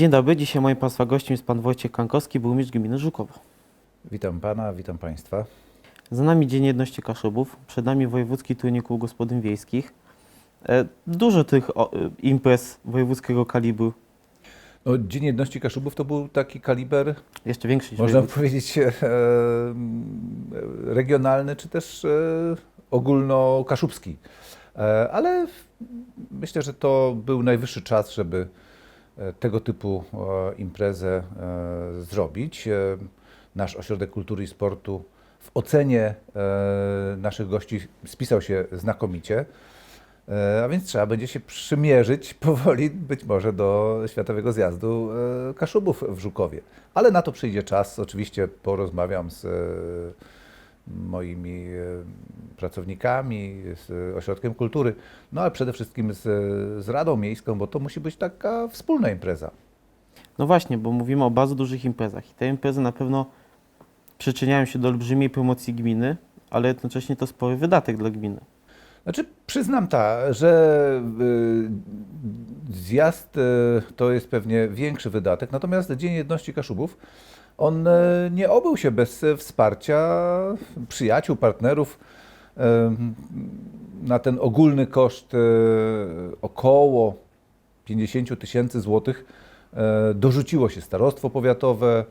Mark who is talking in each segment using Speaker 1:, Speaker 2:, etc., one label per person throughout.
Speaker 1: Dzień dobry, dzisiaj moim Państwa gościem jest Pan Wojciech Kankowski, burmistrz gminy Żukowo.
Speaker 2: Witam Pana, witam Państwa.
Speaker 1: Za nami Dzień Jedności Kaszubów, przed nami Wojewódzki Turniej Kół Gospodyń Wiejskich. E, Dużo tych e, imprez wojewódzkiego kalibru,
Speaker 2: No, Dzień Jedności Kaszubów to był taki kaliber,
Speaker 1: jeszcze większy niż
Speaker 2: można powiedzieć, e, regionalny czy też e, ogólnokaszubski. E, ale myślę, że to był najwyższy czas, żeby e, tego typu e, imprezę e, zrobić. E, Nasz Ośrodek Kultury i Sportu w ocenie e, naszych gości spisał się znakomicie. E, A więc trzeba będzie się przymierzyć powoli być może do Światowego Zjazdu e, Kaszubów w Żukowie. Ale na to przyjdzie czas. Oczywiście porozmawiam z e, moimi e, pracownikami, z Ośrodkiem Kultury, no ale przede wszystkim z, z Radą Miejską, bo to musi być taka wspólna impreza.
Speaker 1: No właśnie, bo mówimy o bardzo dużych imprezach i te imprezy na pewno przyczyniają się do olbrzymiej promocji gminy, ale jednocześnie to spory wydatek dla gminy.
Speaker 2: Znaczy, przyznam ta, że y, zjazd y, to jest pewnie większy wydatek, natomiast Dzień Jedności Kaszubów, on y, nie obył się bez y, wsparcia przyjaciół, partnerów. Y, Na ten ogólny koszt około 50 tysięcy złotych dorzuciło się starostwo powiatowe,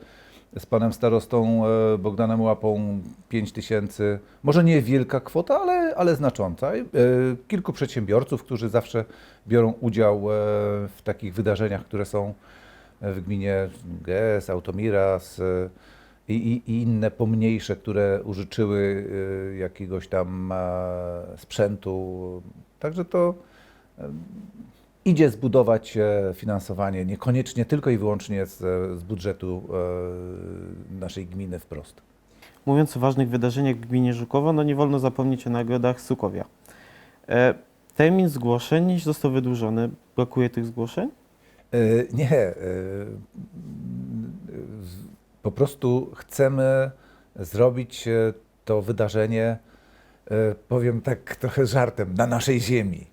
Speaker 2: z panem starostą e, Bogdanem Łapą 5 tysięcy, może nie wielka kwota, ale, ale znacząca. E, Kilku przedsiębiorców, którzy zawsze biorą udział e, w takich wydarzeniach, które są w gminie GS, Automiras e, i, i, i inne pomniejsze, które użyczyły e, jakiegoś tam e, sprzętu. Także to idzie zbudować finansowanie niekoniecznie tylko i wyłącznie z, z budżetu naszej gminy wprost.
Speaker 1: Mówiąc o ważnych wydarzeniach w gminie Żukowo, no nie wolno zapomnieć o nagrodach Sukowia. Termin zgłoszeń został wydłużony. Brakuje tych zgłoszeń?
Speaker 2: E, Nie, e, po prostu chcemy zrobić e, to wydarzenie, powiem tak trochę żartem, na naszej ziemi,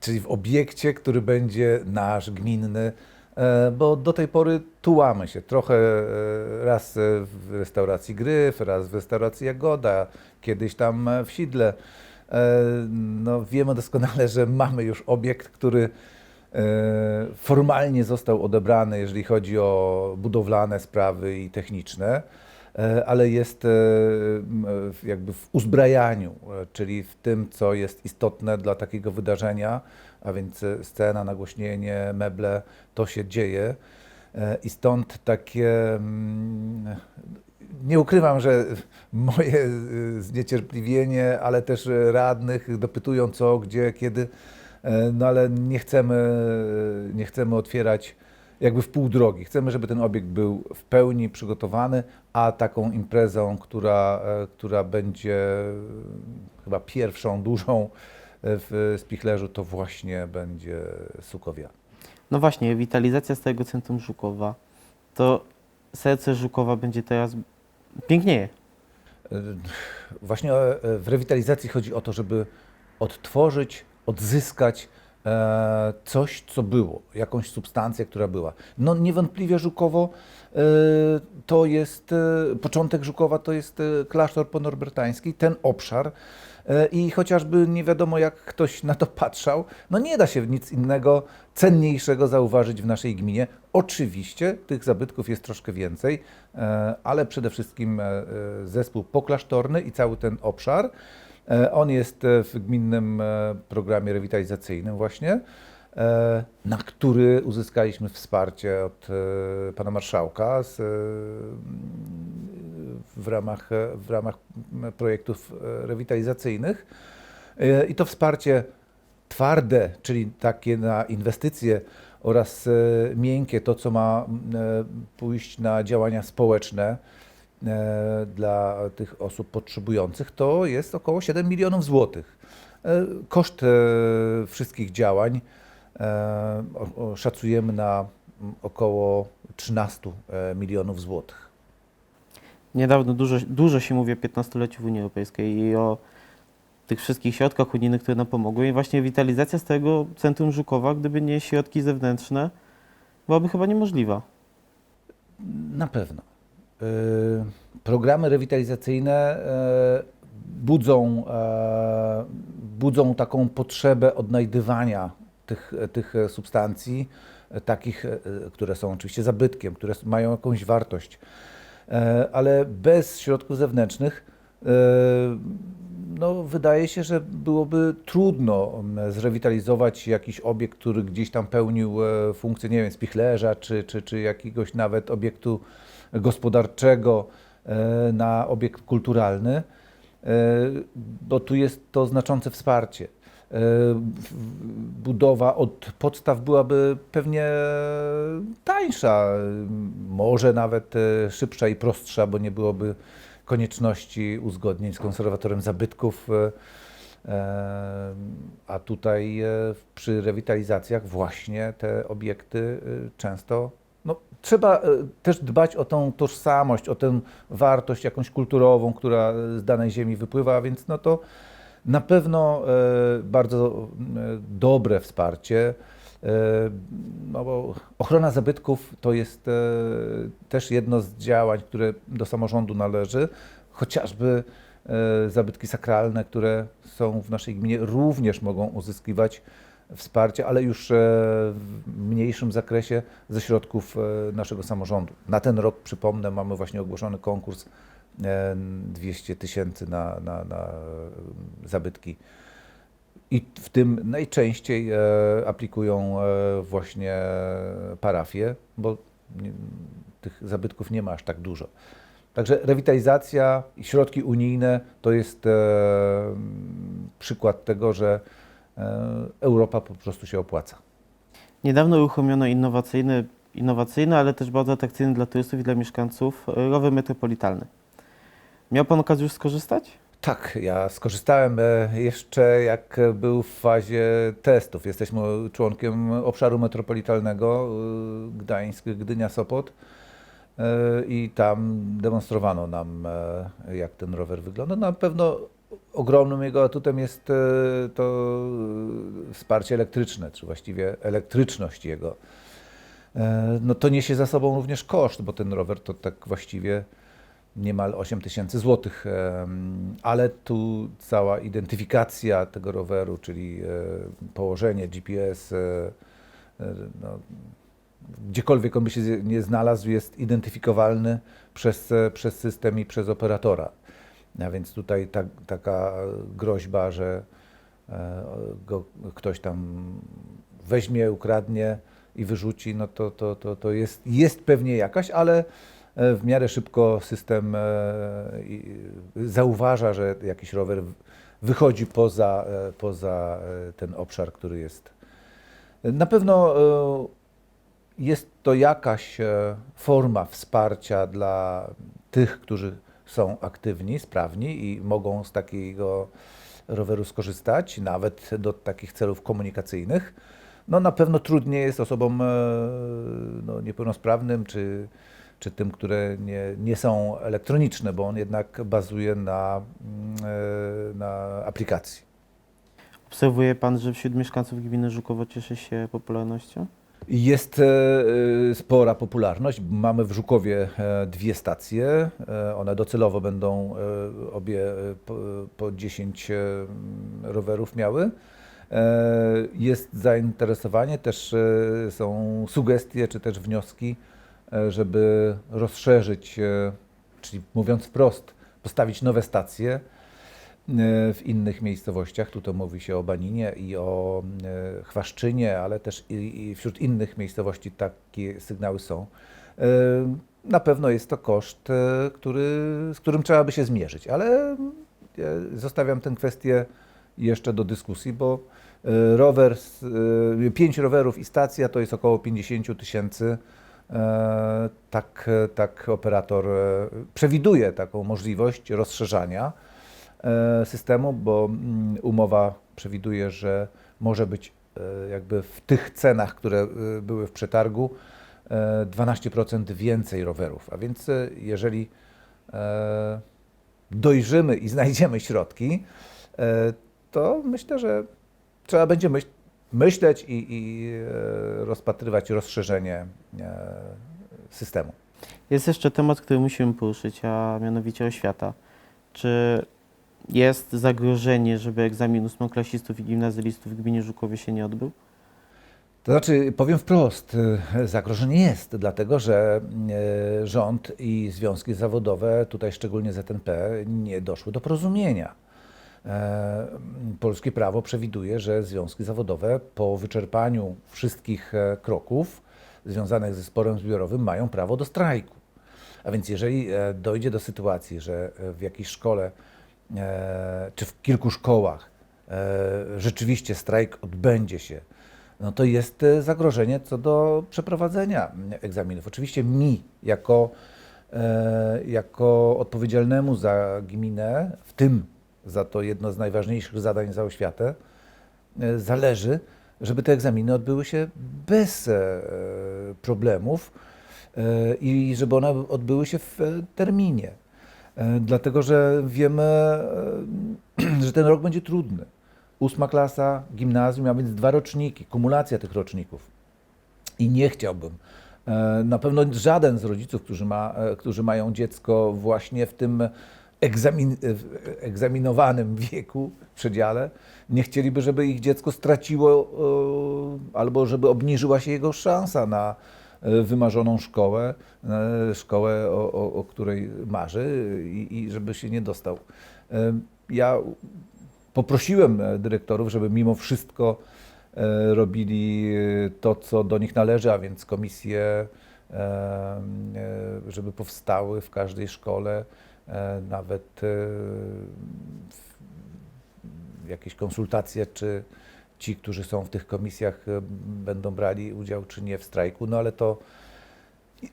Speaker 2: czyli w obiekcie, który będzie nasz, gminny, bo do tej pory tułamy się trochę raz w restauracji Gryf, raz w restauracji Jagoda, kiedyś tam w Sidle. No, wiemy doskonale, że mamy już obiekt, który formalnie został odebrany, jeżeli chodzi o budowlane sprawy i techniczne, e, ale jest e, jakby w uzbrajaniu, e, czyli w tym, co jest istotne dla takiego wydarzenia, a więc e, scena, nagłośnienie, meble, to się dzieje. E, I stąd takie. Nie ukrywam, że moje zniecierpliwienie, ale też radnych dopytują co, gdzie, kiedy, e, no ale nie chcemy, nie chcemy otwierać jakby w pół drogi. Chcemy, żeby ten obiekt był w pełni przygotowany, a taką imprezą, która, e, która będzie e, chyba pierwszą dużą e, w Spichlerzu, to właśnie będzie Sukowia.
Speaker 1: No właśnie, rewitalizacja Starego Centrum Żukowa. To serce Żukowa będzie teraz pięknieje.
Speaker 2: E, Właśnie e, w rewitalizacji chodzi o to, żeby odtworzyć, odzyskać e, coś, co było, jakąś substancję, która była. No niewątpliwie Żukowo e, to jest, e, początek Żukowa to jest klasztor ponorbertański, ten obszar. I chociażby nie wiadomo, jak ktoś na to patrzał, no nie da się nic innego, cenniejszego zauważyć w naszej gminie. Oczywiście tych zabytków jest troszkę więcej, ale przede wszystkim zespół poklasztorny i cały ten obszar. E, On jest e, w gminnym e, programie rewitalizacyjnym właśnie, na który uzyskaliśmy wsparcie od pana marszałka z, w ramach, w ramach projektów rewitalizacyjnych. I to wsparcie twarde, czyli takie na inwestycje oraz miękkie, to co ma pójść na działania społeczne dla tych osób potrzebujących, to jest około 7 milionów złotych. E, Koszt e, wszystkich działań e, szacujemy na około 13 e, milionów złotych.
Speaker 1: Niedawno dużo, dużo się mówi o 15-leciu w Unii Europejskiej i o tych wszystkich środkach unijnych, które nam pomogły. I właśnie rewitalizacja Starego Centrum Żukowa, gdyby nie środki zewnętrzne, byłaby chyba niemożliwa.
Speaker 2: Na pewno. Y, Programy rewitalizacyjne y, budzą, e, budzą taką potrzebę odnajdywania tych, tych substancji, takich, które są oczywiście zabytkiem, które mają jakąś wartość, ale bez środków zewnętrznych no, wydaje się, że byłoby trudno mm, zrewitalizować jakiś obiekt, który gdzieś tam pełnił e, funkcję, nie wiem, spichlerza, czy, czy, czy jakiegoś nawet obiektu gospodarczego e, na obiekt kulturalny, e, bo tu jest to znaczące wsparcie. Budowa od podstaw byłaby pewnie tańsza, może nawet szybsza i prostsza, bo nie byłoby konieczności uzgodnień z konserwatorem zabytków. e, e, A tutaj e, przy rewitalizacjach właśnie te obiekty często. No, trzeba też dbać o tą tożsamość, o tę wartość jakąś kulturową, która z danej ziemi wypływa, więc no to na pewno bardzo dobre wsparcie. E, No bo ochrona zabytków to jest e, też jedno z działań, które do samorządu należy. Chociażby e, zabytki sakralne, które są w naszej gminie, również mogą uzyskiwać wsparcie, ale już w mniejszym zakresie ze środków naszego samorządu. Na ten rok, przypomnę, mamy właśnie ogłoszony konkurs e, 200 tysięcy na, na, na zabytki. I w tym najczęściej e, aplikują e, właśnie parafie, bo tych zabytków nie ma aż tak dużo. Także rewitalizacja i środki unijne to jest e, przykład tego, że Europa po prostu się opłaca.
Speaker 1: Niedawno uruchomiono innowacyjny, innowacyjny, ale też bardzo atrakcyjny dla turystów i dla mieszkańców rower metropolitalny. Miał Pan okazję już skorzystać?
Speaker 2: Tak, ja skorzystałem e, jeszcze jak był w fazie testów. Jesteśmy członkiem obszaru metropolitalnego e, Gdańsk, Gdynia, Sopot e, i tam demonstrowano nam, jak ten rower wygląda. Na pewno ogromnym jego atutem jest to wsparcie elektryczne, czy właściwie elektryczność jego. No to niesie za sobą również koszt, bo ten rower to tak właściwie niemal 8 tysięcy złotych, ale tu cała identyfikacja tego roweru, czyli e, położenie GPS, e, e, no, gdziekolwiek on by się nie znalazł, jest identyfikowalny przez, przez system i przez operatora. A więc tutaj ta, taka groźba, że go ktoś tam weźmie, ukradnie i wyrzuci, no to, to, to, to jest, jest pewnie jakaś, ale w miarę szybko system e, zauważa, że jakiś rower wychodzi poza, e, poza e, ten obszar, który jest. Na pewno e, jest to jakaś e, forma wsparcia dla tych, którzy są aktywni, sprawni i mogą z takiego roweru skorzystać, nawet do takich celów komunikacyjnych. No na pewno trudniej jest osobom e, no, niepełnosprawnym czy, czy tym, które nie, nie są elektroniczne, bo on jednak bazuje na, mm, e, na aplikacji.
Speaker 1: Obserwuje Pan, że wśród mieszkańców gminy Żukowo cieszy się popularnością?
Speaker 2: Jest e, e, spora popularność. Mamy w Żukowie dwie stacje. One docelowo będą obie po, po 10 e, rowerów miały. Jest zainteresowanie, też są sugestie czy też wnioski, żeby rozszerzyć, e, czyli mówiąc wprost, postawić nowe stacje e, w innych miejscowościach. Tutaj mówi się o Baninie i o e, Chwaszczynie, ale też i, wśród innych miejscowości takie sygnały są. E, Na pewno jest to koszt, e, który, z którym trzeba by się zmierzyć, ale e, zostawiam tę kwestię jeszcze do dyskusji, bo e, rower, e, pięć rowerów i stacja to jest około 50 tysięcy. E, Tak, tak operator e, przewiduje taką możliwość rozszerzania e, systemu, bo mm, umowa przewiduje, że może być jakby w tych cenach, które były w przetargu, e, 12% więcej rowerów. A więc jeżeli dojrzymy i znajdziemy środki, to myślę, że trzeba będzie myśl, myśleć i, i e, rozpatrywać rozszerzenie e, systemu.
Speaker 1: Jest jeszcze temat, który musimy poruszyć, a mianowicie oświata. Czy jest zagrożenie, żeby egzamin ósmoklasistów i gimnazjalistów w gminie Żukowie się nie odbył?
Speaker 2: To znaczy, powiem wprost, e, zagrożenie jest, dlatego że rząd i związki zawodowe, tutaj szczególnie ZNP, nie doszły do porozumienia. E, Polskie prawo przewiduje, że związki zawodowe po wyczerpaniu wszystkich e, kroków związanych ze sporem zbiorowym mają prawo do strajku. A więc jeżeli e, dojdzie do sytuacji, że w jakiejś szkole czy w kilku szkołach rzeczywiście strajk odbędzie się, no to jest zagrożenie co do przeprowadzenia egzaminów. Oczywiście mi, jako, jako odpowiedzialnemu za gminę, w tym za to jedno z najważniejszych zadań za oświatę, e, zależy, żeby te egzaminy odbyły się bez e, problemów e, i żeby one odbyły się w terminie. Dlatego, że wiemy, że ten rok będzie trudny. Ósma klasa, gimnazjum, a więc dwa roczniki, kumulacja tych roczników. I nie chciałbym, na pewno żaden z rodziców, którzy, ma, którzy mają dziecko właśnie w tym egzamin, w egzaminowanym wieku, przedziale, nie chcieliby, żeby ich dziecko straciło e, albo żeby obniżyła się jego szansa na e, wymarzoną szkołę, e, szkołę, o, o, o której marzy i, i żeby się nie dostał. E, Ja poprosiłem e, dyrektorów, żeby mimo wszystko e, robili e, to, co do nich należy, a więc komisje, e, e, żeby powstały w każdej szkole, e, nawet e, jakieś konsultacje, czy ci, którzy są w tych komisjach, e, będą brali udział, czy nie w strajku. No ale to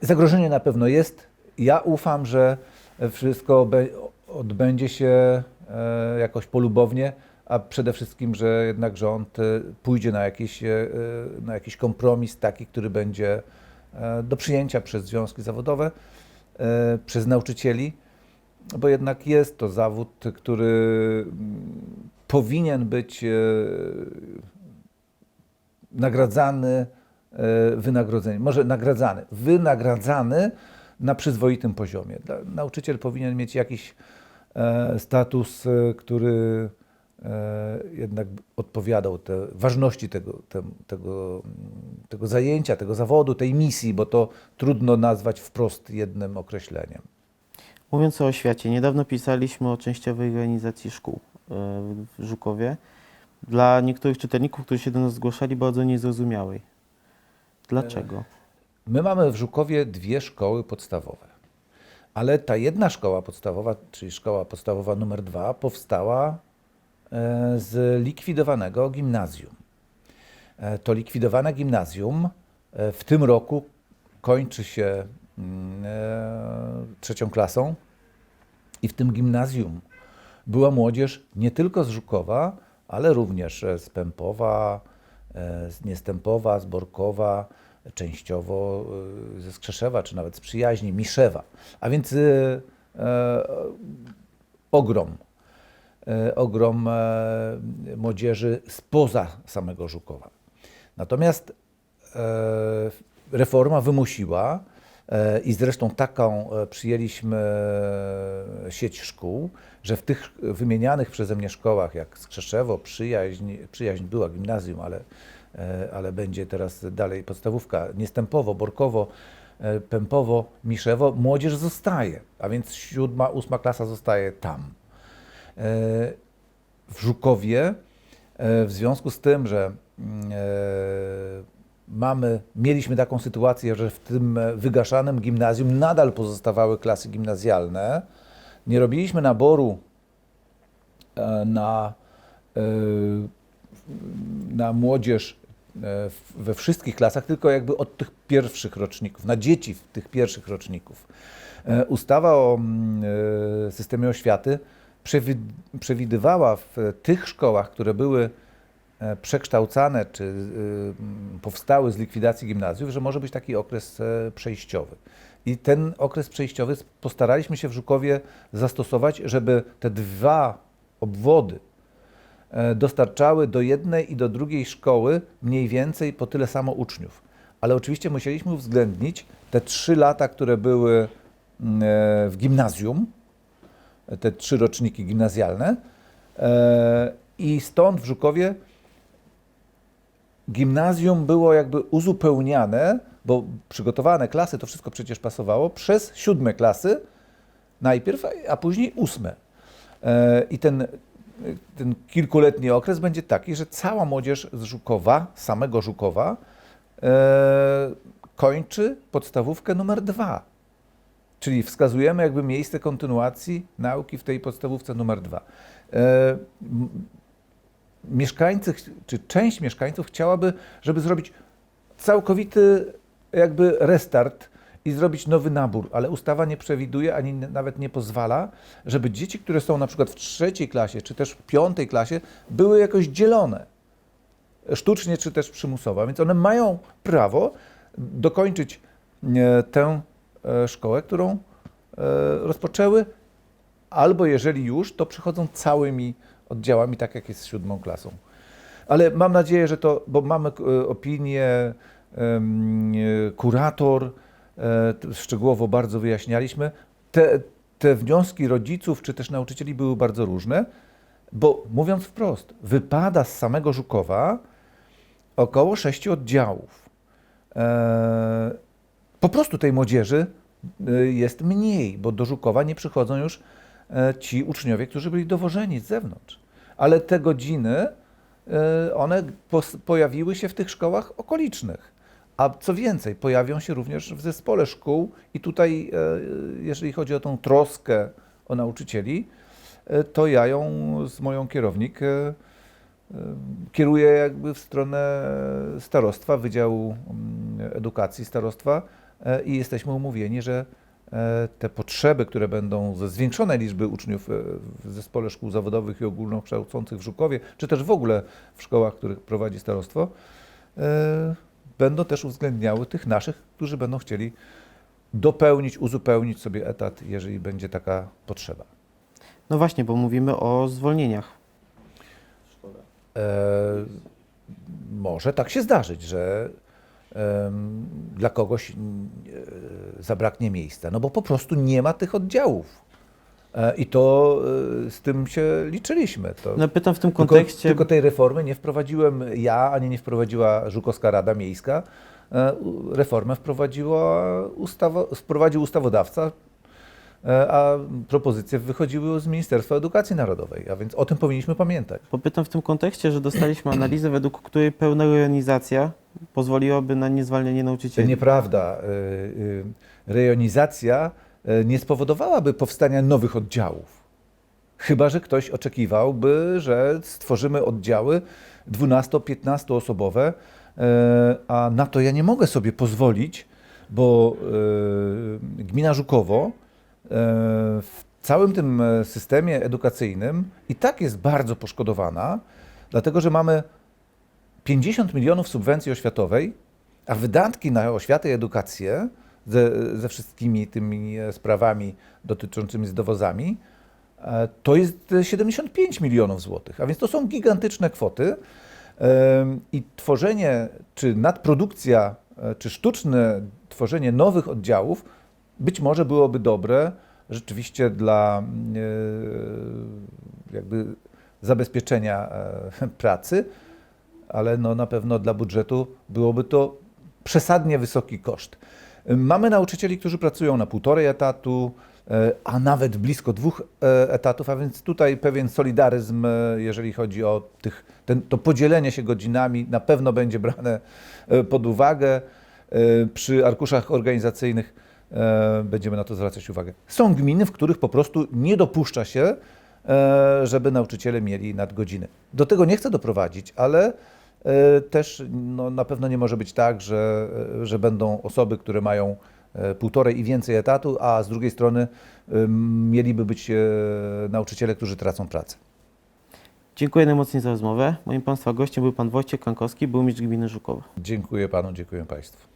Speaker 2: zagrożenie na pewno jest. Ja ufam, że wszystko odbędzie się e, jakoś polubownie, a przede wszystkim, że jednak rząd e, pójdzie na jakiś, e, na jakiś kompromis taki, który będzie e, do przyjęcia przez związki zawodowe, e, przez nauczycieli, bo jednak jest to zawód, który mm, powinien być e, nagradzany e, wynagrodzeniem, może nagradzany, wynagradzany na przyzwoitym poziomie. Nauczyciel powinien mieć jakiś e, status, e, który e, jednak odpowiadał te, ważności tego, tem- tego, tego zajęcia, tego zawodu, tej misji, bo to trudno nazwać wprost jednym określeniem.
Speaker 1: Mówiąc o oświacie, niedawno pisaliśmy o częściowej organizacji szkół e, w Żukowie. Dla niektórych czytelników, którzy się do nas zgłaszali, bardzo niezrozumiałej. Dlaczego?
Speaker 2: My mamy w Żukowie dwie szkoły podstawowe, ale ta jedna szkoła podstawowa, czyli szkoła podstawowa numer dwa, powstała e, z likwidowanego gimnazjum. E, To likwidowane gimnazjum e, w tym roku kończy się mm, e, trzecią klasą i w tym gimnazjum była młodzież nie tylko z Żukowa, ale również e, z Pępowa, e, z Niestępowa, z Borkowa, częściowo e, ze Skrzeszewa, czy nawet z Przyjaźni, Miszewa. A więc e, e, ogrom, e, ogrom e, młodzieży spoza samego Żukowa. Natomiast e, reforma wymusiła, e, i zresztą taką e, przyjęliśmy e, sieć szkół, że w tych wymienianych przeze mnie szkołach, jak Skrzeszewo, Przyjaźń, Przyjaźń była gimnazjum, ale, e, ale będzie teraz dalej podstawówka, Niestępowo, Borkowo, e, Pępowo, Miszewo, młodzież zostaje, a więc siódma, ósma klasa zostaje tam. E, w Żukowie, e, w związku z tym, że mm, e, mamy, mieliśmy taką sytuację, że w tym wygaszanym gimnazjum nadal pozostawały klasy gimnazjalne, nie robiliśmy naboru na, na młodzież we wszystkich klasach, tylko jakby od tych pierwszych roczników, na dzieci w tych pierwszych roczników. Ustawa o mm, systemie oświaty przewidywała w tych szkołach, które były e, przekształcane czy mm, powstały z likwidacji gimnazjów, że może być taki okres e, przejściowy. I ten okres przejściowy postaraliśmy się w Żukowie zastosować, żeby te dwa obwody e, dostarczały do jednej i do drugiej szkoły mniej więcej po tyle samo uczniów. Ale oczywiście musieliśmy uwzględnić te trzy lata, które były mm, e, w gimnazjum, te trzy roczniki gimnazjalne. E, I stąd w Żukowie gimnazjum było jakby uzupełniane, bo przygotowane klasy, to wszystko przecież pasowało, przez siódme klasy najpierw, a później ósme. E, I ten, ten kilkuletni okres będzie taki, że cała młodzież z Żukowa, samego Żukowa, e, kończy podstawówkę numer dwa. Czyli wskazujemy jakby miejsce kontynuacji nauki w tej podstawówce numer dwa. E, mieszkańcy, czy część mieszkańców chciałaby, żeby zrobić całkowity jakby restart i zrobić nowy nabór, ale ustawa nie przewiduje ani nawet nie pozwala, żeby dzieci, które są na przykład w trzeciej klasie, czy też w piątej klasie, były jakoś dzielone sztucznie, czy też przymusowo. Więc one mają prawo dokończyć e, tę szkołę, którą e, rozpoczęły, albo jeżeli już, to przychodzą całymi oddziałami, tak jak jest z siódmą klasą. Ale mam nadzieję, że to, bo mamy e, opinię, e, kurator, e, szczegółowo bardzo wyjaśnialiśmy. Te, te wnioski rodziców czy też nauczycieli były bardzo różne, bo mówiąc wprost, wypada z samego Żukowa około sześciu oddziałów. Po prostu tej młodzieży e, jest mniej, bo do Żukowa nie przychodzą już e, ci uczniowie, którzy byli dowożeni z zewnątrz. Ale te godziny, e, one pojawiły się w tych szkołach okolicznych. A co więcej, pojawią się również w zespole szkół i tutaj, e, jeżeli chodzi o tą troskę o nauczycieli, e, to ja ją z moją kierownik kieruję jakby w stronę starostwa, Wydziału mm, Edukacji Starostwa i jesteśmy umówieni, że e, te potrzeby, które będą ze zwiększonej liczby uczniów e, w zespole szkół zawodowych i ogólnokształcących w Żukowie, czy też w ogóle w szkołach, których prowadzi starostwo, e, będą też uwzględniały tych naszych, którzy będą chcieli dopełnić, uzupełnić sobie etat, jeżeli będzie taka potrzeba.
Speaker 1: No właśnie, bo mówimy o zwolnieniach.
Speaker 2: E, może tak się zdarzyć, że dla kogoś e, zabraknie miejsca, no bo po prostu nie ma tych oddziałów. E, I to e, z tym się liczyliśmy. To,
Speaker 1: No pytam w tym
Speaker 2: tylko,
Speaker 1: kontekście,
Speaker 2: tylko tej reformy nie wprowadziłem ja, ani nie wprowadziła Żukowska Rada Miejska. Reformę wprowadziła ustawo, wprowadził ustawodawca, a propozycje wychodziły z Ministerstwa Edukacji Narodowej, a więc o tym powinniśmy pamiętać.
Speaker 1: Popytam w tym kontekście, że dostaliśmy analizę, według której pełna rejonizacja pozwoliłaby na niezwalnianie
Speaker 2: To
Speaker 1: nauczycieli.
Speaker 2: nieprawda. Y, y, Rejonizacja nie spowodowałaby powstania nowych oddziałów. Chyba, że ktoś oczekiwałby, że stworzymy oddziały 12-15 osobowe, a na to ja nie mogę sobie pozwolić, bo gmina Żukowo w całym tym e, systemie edukacyjnym i tak jest bardzo poszkodowana, dlatego że mamy 50 milionów subwencji oświatowej, a wydatki na oświatę i edukację ze, ze wszystkimi tymi e, sprawami dotyczącymi z dowozami, e, to jest e, 75 milionów złotych, a więc to są gigantyczne kwoty. I tworzenie, czy nadprodukcja, czy sztuczne tworzenie nowych oddziałów być może byłoby dobre rzeczywiście dla e, jakby zabezpieczenia e, pracy, ale no na pewno dla budżetu byłoby to przesadnie wysoki koszt. Mamy nauczycieli, którzy pracują na półtorej etatu, e, a nawet blisko dwóch etatów, a więc tutaj pewien solidaryzm, jeżeli chodzi o tych, ten, to podzielenie się godzinami, na pewno będzie brane pod uwagę. Przy arkuszach organizacyjnych będziemy na to zwracać uwagę. Są gminy, w których po prostu nie dopuszcza się, e, żeby nauczyciele mieli nadgodziny. Do tego nie chcę doprowadzić, ale e, też no, na pewno nie może być tak, że, e, że będą osoby, które mają e, półtorej i więcej etatu, a z drugiej strony mieliby być e, nauczyciele, którzy tracą pracę.
Speaker 1: Dziękuję najmocniej za rozmowę. Moim Państwa gościem był Pan Wojciech Kankowski, burmistrz gminy Żukowa.
Speaker 2: Dziękuję panu, dziękuję państwu.